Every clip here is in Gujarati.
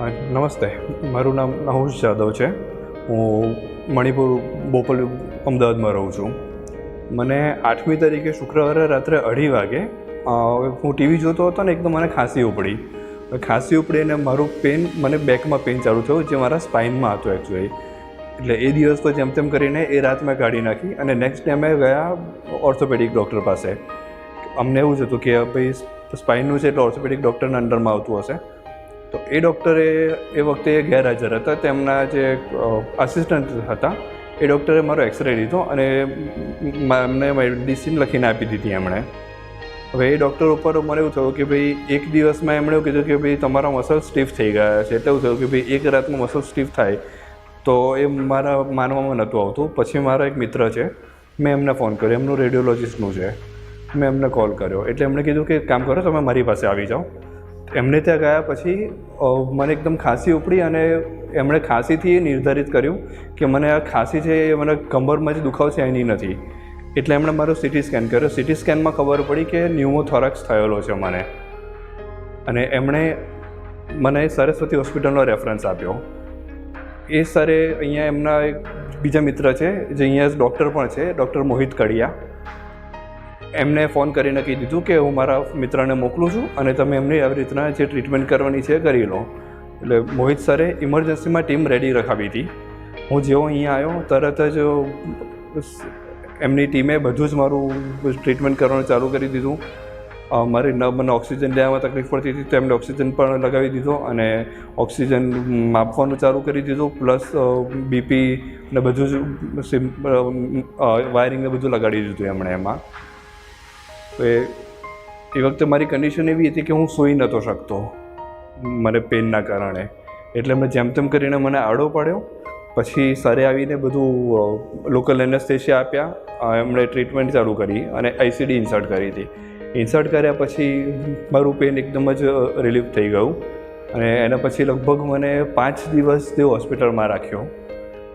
નમસ્તે. મારું નામ નહુશ જાદવ છે. હું મણિપુર બોપલ અમદાવાદમાં રહું છું. મને આઠમી તારીખે શુક્રવારે રાત્રે અઢી વાગે હું ટીવી જોતો હતો ને એકદમ મને ખાંસી ઉપડી. ખાંસી ઉપડી અને મારું પેન, મને બેકમાં પેન ચાલુ થયું જે મારા સ્પાઇનમાં હતું એકચ્યુઅલી એટલે એ દિવસ તો જેમ તેમ કરીને એ રાત મેં કાઢી નાખી અને નેક્સ્ટ ડે અમે ગયા ઓર્થોપેડિક ડૉક્ટર પાસે. અમને એવું જ હતું કે ભાઈ સ્પાઇનનું છે એટલે ઓર્થોપેડિક ડૉક્ટરના અંડરમાં આવતું હશે. તો એ ડૉક્ટરે એ વખતે ગેરહાજર હતા. તેમના જે આસિસ્ટન્ટ હતા, એ ડૉક્ટરે મારો એક્સરે લીધો અને એમને મેડિસિન લખીને આપી દીધી એમણે. હવે એ ડૉક્ટર ઉપર મને એવું થયું કે ભાઈ, એક દિવસમાં એમણે એવું કીધું કે ભાઈ, તમારા મસલ સ્ટીફ થઈ ગયા છે. એટલે એવું થયું કે ભાઈ, એક રાતમાં મસલ સ્ટીફ થાય. તો એ મારા માનવામાં નહોતું આવતું. પછી મારા એક મિત્ર છે, મેં એમને ફોન કર્યો. એમનું રેડિયોલોજિસ્ટનું છે. મેં એમને કોલ કર્યો. એટલે એમણે કીધું કે, કામ કરો, તમે મારી પાસે આવી જાઓ. એમને ત્યાં ગયા પછી મને એકદમ ખાંસી ઉપડી અને એમણે ખાંસીથી એ નિર્ધારિત કર્યું કે મને આ ખાંસી છે એ મને કમરમાં જે દુખાવ છે એની નથી. એટલે એમણે મારો સિટી સ્કેન કર્યો. સિટી સ્કેનમાં ખબર પડી કે ન્યુમોથોરાક્સ થયેલો છે મને. અને એમણે મને સરસ્વતી હોસ્પિટલનો રેફરન્સ આપ્યો. એ સરે અહીંયા એમના એક બીજા મિત્ર છે, જે અહીંયા ડૉક્ટર પણ છે, ડૉક્ટર મોહિત કડિયા. એમને ફોન કરીને કહી દીધું કે હું મારા મિત્રને મોકલું છું અને તમે એમની આવી રીતના જે ટ્રીટમેન્ટ કરવાની છે કરી લો. એટલે મોહિત સરે ઇમરજન્સીમાં ટીમ રેડી રખાવી હતી. હું જેવો અહીંયા આવ્યો, તરત જ એમની ટીમે બધું જ મારું ટ્રીટમેન્ટ કરવાનું ચાલુ કરી દીધું. મારી ન, મને ઓક્સિજન લેવામાં તકલીફ પડતી હતી તો એમને ઓક્સિજન પણ લગાવી દીધો અને ઓક્સિજન માપવાનું ચાલુ કરી દીધું, પ્લસ બીપી ને બધું જ વાયરિંગ ને બધું લગાડી દીધું એમણે એમાં. તો એ એ વખતે મારી કન્ડિશન એવી હતી કે હું સૂઈ નહોતો શકતો. મને પેનના કારણે. એટલે મેં જેમ તેમ કરીને મને આડો પાડ્યો. પછી સરે આવીને બધું લોકલ એનેસ્થેશિયા આપ્યા. એમણે ટ્રીટમેન્ટ ચાલુ કરી અને આઈસીડી ઇન્સર્ટ કરી હતી. ઇન્સર્ટ કર્યા પછી મારું પેન એકદમ જ રિલીફ થઈ ગયું. અને એના પછી લગભગ મને પાંચ દિવસ તે હોસ્પિટલમાં રાખ્યો.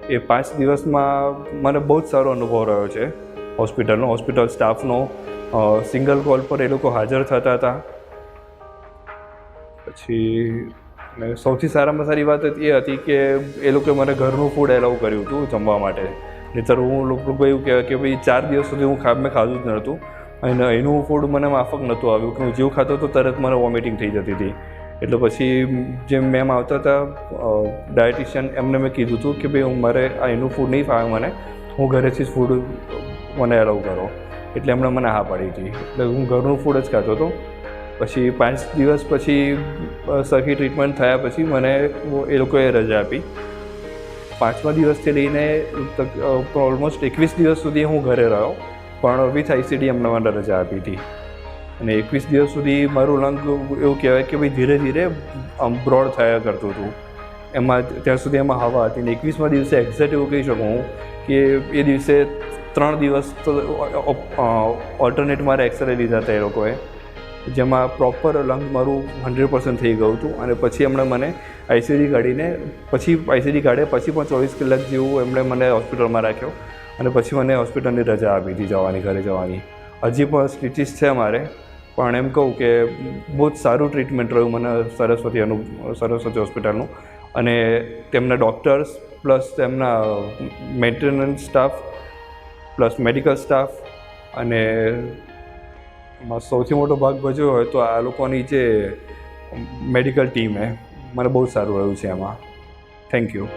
એ પાંચ દિવસમાં મને બહુ જ સારો અનુભવ રહ્યો છે. હોસ્પિટલનો, હોસ્પિટલ સ્ટાફનો સિંગલ કોલ પર એ લોકો હાજર થતા હતા. પછી સૌથી સારામાં સારી વાત એ હતી કે એ લોકોએ મને ઘરનું ફૂડ એલાઉ કર્યું હતું જમવા માટે. નહીંતર હું લોકો એવું કહેવાય કે ભાઈ ચાર દિવસ સુધી હું ખા, મેં ખાધું જ નહોતું. અને એનું ફૂડ મને માફક નહોતું આવ્યું કે હું જેવું ખાતો હતો તરત મને વોમિટિંગ થઈ જતી હતી. એટલે પછી જે મેમ આવતા હતા ડાયટિશિયન એમને મેં કીધું હતું કે ભાઈ હું મારે આ એનું ફૂડ નહીં ફાવે મને. હું ઘરેથી જ ફૂડ મને એલાઉ કરો. એટલે એમણે મને હા પાડી હતી. એટલે હું ઘરનું ફૂડ જ ખાતો હતો. પછી પાંચ દિવસ પછી સરખી ટ્રીટમેન્ટ થયા પછી મને એ લોકોએ રજા આપી. પાંચમા દિવસથી લઈને ઓલમોસ્ટ એકવીસ દિવસ સુધી હું ઘરે રહ્યો. પણ વિથ આઈસીડી એમને મને રજા આપી હતી. અને એકવીસ દિવસ સુધી મારું લંગ એવું કહેવાય કે ભાઈ ધીરે ધીરે, આમ બ્રોડ થયા કરતું હતું. એમાં, ત્યાં સુધી એમાં હવા હતી. ને એકવીસમાં દિવસે એક્ઝેક્ટ એવું કહી શકું હું કે એ દિવસે ત્રણ દિવસ તો ઓલ્ટરનેટ મારે એક્સરે લીધા હતા એ લોકોએ, જેમાં પ્રોપર લંગ મારું હંડ્રેડ પર્સન્ટ થઈ ગયું હતું અને પછી એમણે મને આઈસીડી કાઢીને, પછી આઈસીડી કાઢે પછી પણ ચોવીસ કલાક જેવું એમણે મને હોસ્પિટલમાં રાખ્યો અને પછી મને હોસ્પિટલની રજા આપી હતી જવાની, ઘરે જવાની. હજી પણ સ્ટીચીસ છે મારે, પણ એમ કહું કે બહુ જ સારું ટ્રીટમેન્ટ રહ્યું મને સરસ્વતી અનુ, સરસ્વતી હોસ્પિટલનું અને તેમના ડૉક્ટર્સ પ્લસ તેમના maintenance staff plus medical staff અને એમાં સૌથી મોટો ભાગ ભજવ્યો હોય તો આ લોકોની જે મેડિકલ ટીમ હે, મને બહુ સારું રહ્યું છે એમાં. Thank you